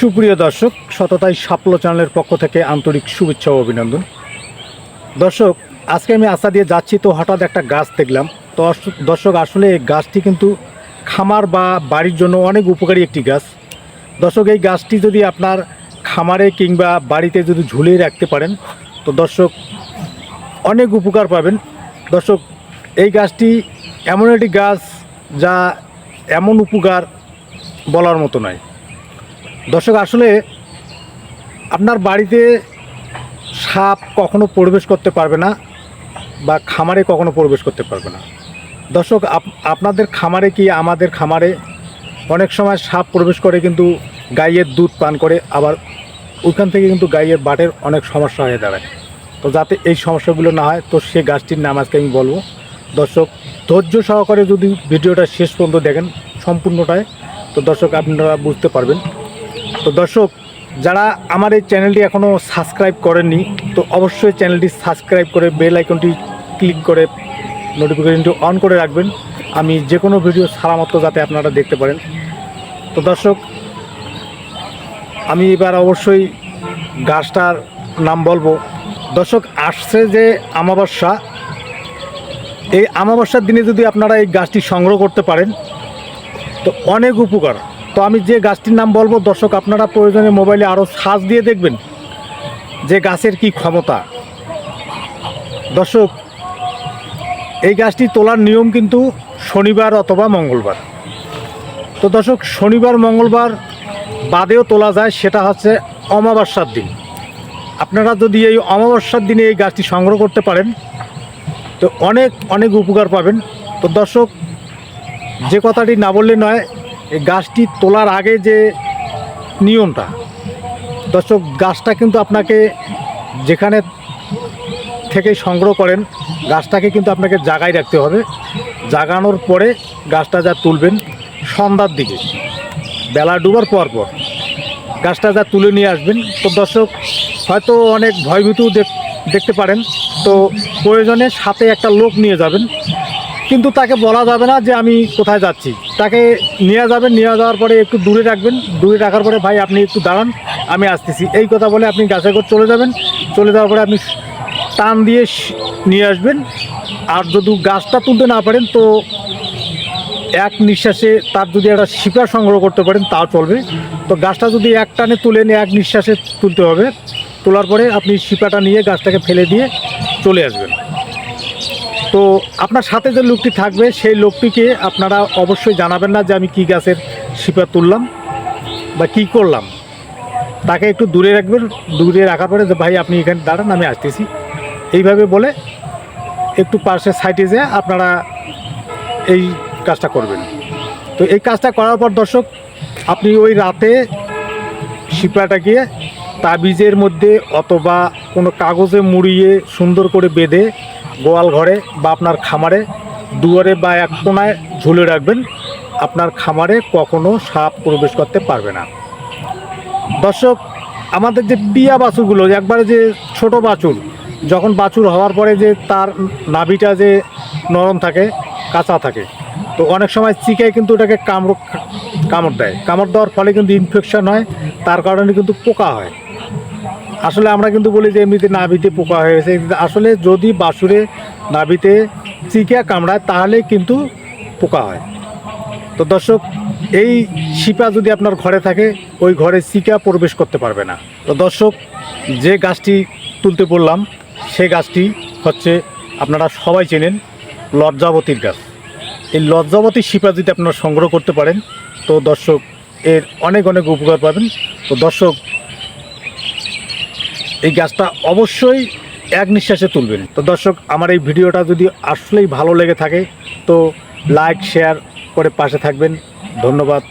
সুপ্রিয় দর্শক, সততাই সাপলো চ্যানেলের পক্ষ থেকে আন্তরিক শুভেচ্ছা ও অভিনন্দন। দর্শক, আজকে আমি আশা দিয়ে যাচ্ছি তো হঠাৎ একটা গাছ দেখলাম। তো দর্শক, আসলে এই গাছটি কিন্তু খামার বা বাড়ির জন্য অনেক উপকারী একটি গাছ। দর্শক, এই গাছটি যদি আপনার খামারে কিংবা বাড়িতে যদি ঝুলিয়ে রাখতে পারেন, তো দর্শক অনেক উপকার পাবেন। দর্শক, এই গাছটি এমন একটি গাছ যা এমন উপকার বলার মতো নয়। দর্শক, আসলে আপনার বাড়িতে সাপ কখনো প্রবেশ করতে পারবে না বা খামারে কখনো প্রবেশ করতে পারবে না। দর্শক আপনাদের খামারে কি আমাদের খামারে অনেক সময় সাপ প্রবেশ করে কিন্তু গাইয়ের দুধ পান করে, আবার ওইখান থেকে কিন্তু গাইয়ের বাটের অনেক সমস্যা হয়ে দাঁড়ায়। তো যাতে এই সমস্যাগুলো না হয়, তো সে গাছটির নাম আজকে আমি বলব। দর্শক, ধৈর্য সহকারে যদি ভিডিওটা শেষ পর্যন্ত দেখেন সম্পূর্ণটায় তো দর্শক আপনারা বুঝতে পারবেন। তো দর্শক, যারা আমার এই চ্যানেলটি এখনও সাবস্ক্রাইব করেননি, তো অবশ্যই চ্যানেলটি সাবস্ক্রাইব করে বেল আইকনটি ক্লিক করে নোটিফিকেশনটি অন করে রাখবেন। আমি যে কোনো ভিডিও ছাড়া মাত্র যাতে আপনারা দেখতে পারেন। তো দর্শক, আমি এবার অবশ্যই গাছটার নাম বলব। দর্শক, আসছে যে আমাবস্যা এই আমাবস্যার দিনে যদি আপনারা এই গাছটি সংগ্রহ করতে পারেন, তো অনেক উপকার। তো আমি যে গাছটির নাম বলব, দর্শক, আপনারা প্রয়োজনে মোবাইলে আরও সাজ দিয়ে দেখবেন যে গাছের কি ক্ষমতা। দর্শক, এই গাছটি তোলার নিয়ম কিন্তু শনিবার অথবা মঙ্গলবার। তো দর্শক, শনিবার, মঙ্গলবার বাদেও তোলা যায়, সেটা হচ্ছে অমাবস্যার দিন। আপনারা যদি এই অমাবস্যার দিনে এই গাছটি সংগ্রহ করতে পারেন, তো অনেক অনেক উপকার পাবেন। তো দর্শক, যে কথাটি না বললে নয় এই গাছটি তোলার আগে যে নিয়মটা, দর্শক, গাছটা কিন্তু আপনাকে যেখানে থেকে সংগ্রহ করেন, গাছটাকে কিন্তু আপনাকে জাগায় রাখতে হবে। জাগানোর পরে গাছটা যা তুলবেন, সন্ধ্যার দিকে, বেলা ডুবার পর পর গাছটা যা তুলে নিয়ে আসবেন। তো দর্শক, হয়তো অনেক ভয়ভীতও দেখ- দেখতে পারেন। তো প্রয়োজনে সাথে একটা লোক নিয়ে যাবেন। কিন্তু তাকে বলা যাবে না যে আমি কোথায় যাচ্ছি। তাকে নিয়ে যাবেন, নিয়ে যাওয়ার পরে একটু দূরে রাখবেন। দূরে রাখার পরে, ভাই, আপনি একটু দাঁড়ান, আমি আসতেছি। এই কথা বলে আপনি গাছের করে চলে যাবেন। চলে যাওয়ার পরে আপনি টান দিয়ে নিয়ে আসবেন। আর যদি গাছটা তুলতে না পারেন, তো এক নিঃশ্বাসে তার যদি একটা শিপা সংগ্রহ করতে পারেন, তাও চলবে। তো গাছটা যদি এক টানে তুলে নিয়ে এক নিঃশ্বাসে তুলতে হবে, তোলার পরে আপনি শিপাটা নিয়ে গাছটাকে ফেলে দিয়ে চলে আসবেন। তো আপনার সাথে যে লোকটি থাকবে, সেই লোকটিকে আপনারা অবশ্যই জানাবেন না যে আমি কি গাছের শিপা তুললাম বা কি করলাম। তাকে একটু দূরে রাখবেন, দূরে রাখার পরে যে, ভাই, আপনি এখানে দাঁড়ান, আমি আসতেছি। এইভাবে বলে একটু পাশে সাইডে যেয়ে আপনারা এই কাজটা করবেন। তো এই কাজটা করার পর দর্শক, আপনি ওই রাতে শিপড়াটাকে তাবিজের মধ্যে অথবা কোনো কাগজে মুড়িয়ে সুন্দর করে বেঁধে গোয়াল ঘরে বা আপনার খামারে দুয়ারে বা এক কোনায় ঝুলে রাখবেন। আপনার খামারে কখনো সাপ প্রবেশ করতে পারবে না। দর্শক, আমাদের যে পিয়া বাছুরগুলো, একবারে যে ছোট বাছুর, যখন বাছুর হওয়ার পরে যে তার নাভিটা যে নরম থাকে, কাঁচা থাকে, তো অনেক সময় চিকায় কিন্তু ওটাকে কামড় কামড় দেয়। কামড় দেওয়ার ফলে কিন্তু ইনফেকশন হয়, তার কারণে কিন্তু পোকা হয়। আসলে আমরা কিন্তু বলি যে এমনিতে নাভিতে পোকা হয়ে গেছে। আসলে যদি বাছুরে নাভিতে চিকা কামড়ায়, তাহলে কিন্তু পোকা হয়। তো দর্শক, এই শিপা যদি আপনার ঘরে থাকে, ওই ঘরে চিকা প্রবেশ করতে পারবে না। তো দর্শক, যে গাছটি তুলতে বললাম, সে গাছটি হচ্ছে আপনারা সবাই চেনেন লজ্জাবতীর গাছ। এই লজ্জাবতীর শিপা যদি আপনারা সংগ্রহ করতে পারেন, তো দর্শক, এর অনেক অনেক উপকার পাবেন। তো দর্শক এই গাছটা অবশ্যই এক নিঃশ্বাসে তুলবেন। তো দর্শক, আমার এই ভিডিওটা যদি আসলেই ভালো লেগে থাকে, তো লাইক শেয়ার করে পাশে থাকবেন। ধন্যবাদ।